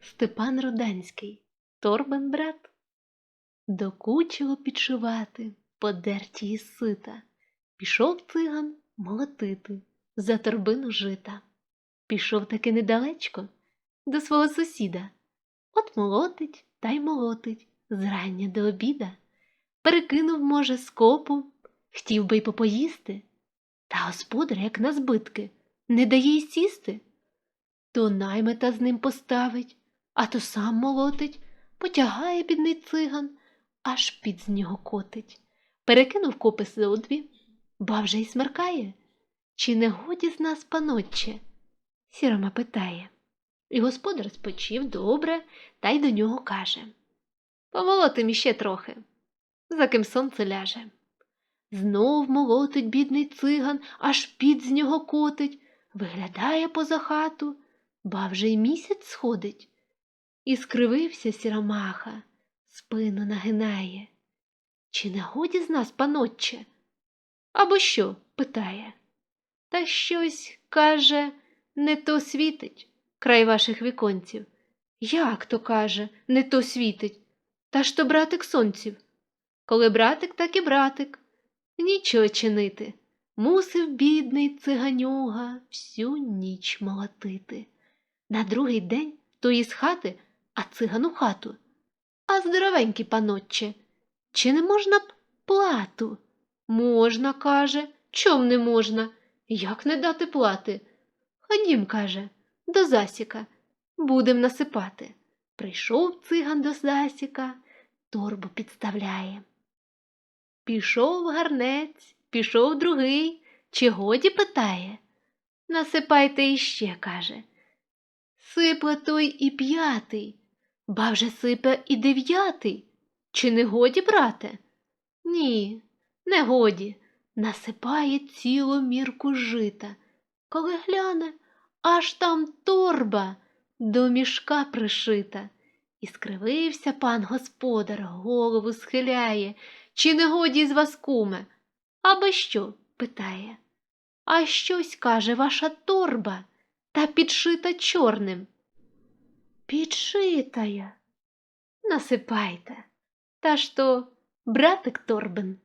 Степан Руданський, торбин брат. Докучило підшивати подерті із сита. Пішов циган молотити за торбину жита. Пішов таки недалечко до свого сусіда. От молотить та й молотить зрання до обіда. Перекинув, може, скопу, хотів би й попоїсти. Та господар, як на збитки, не дає й сісти. То наймета з ним поставить, а то сам молотить, потягає бідний циган, аж під з нього котить. Перекинув копи зо дві, ба вже й смеркає. Чи не годі з нас, панотче? Сірома питає. І господар спочив добре, та й до нього каже Помолотим іще трохи, за ким сонце ляже. Знов молотить бідний циган, аж під з нього котить, виглядає поза хату, ба вже й місяць сходить. І скривився сіромаха, спину нагинає. Чи не годі з нас, панотче? Або що? питає. Та щось, каже, не то світить край ваших віконців. Як то каже, не то світить? Та ж то братик сонців. Коли братик, так і братик. Нічого чинити. Мусив бідний циганюга всю ніч молотити. На другий день то із хати, а циган у хату. А здоровенький панотче, чи не можна б плату? Можна, каже, чом не можна? Як не дати плати? Ходім, каже, до засіка, будем насипати. Прийшов циган до засіка, торбу підставляє. Пішов гарнець, пішов другий, чи годі питає. Насипайте іще, каже. Сипле той і п'ятий, ба вже сипе і дев'ятий. Чи не годі, брате? Ні, не годі. Насипає цілу мірку жита. Коли гляне, аж там торба до мішка пришита. І скривився пан господар, голову схиляє. Чи не годі з вас, куме? Аби що? питає. А щось каже ваша торба та підшита чорним. Підшитая. Насипайте. Та что, братик торбин.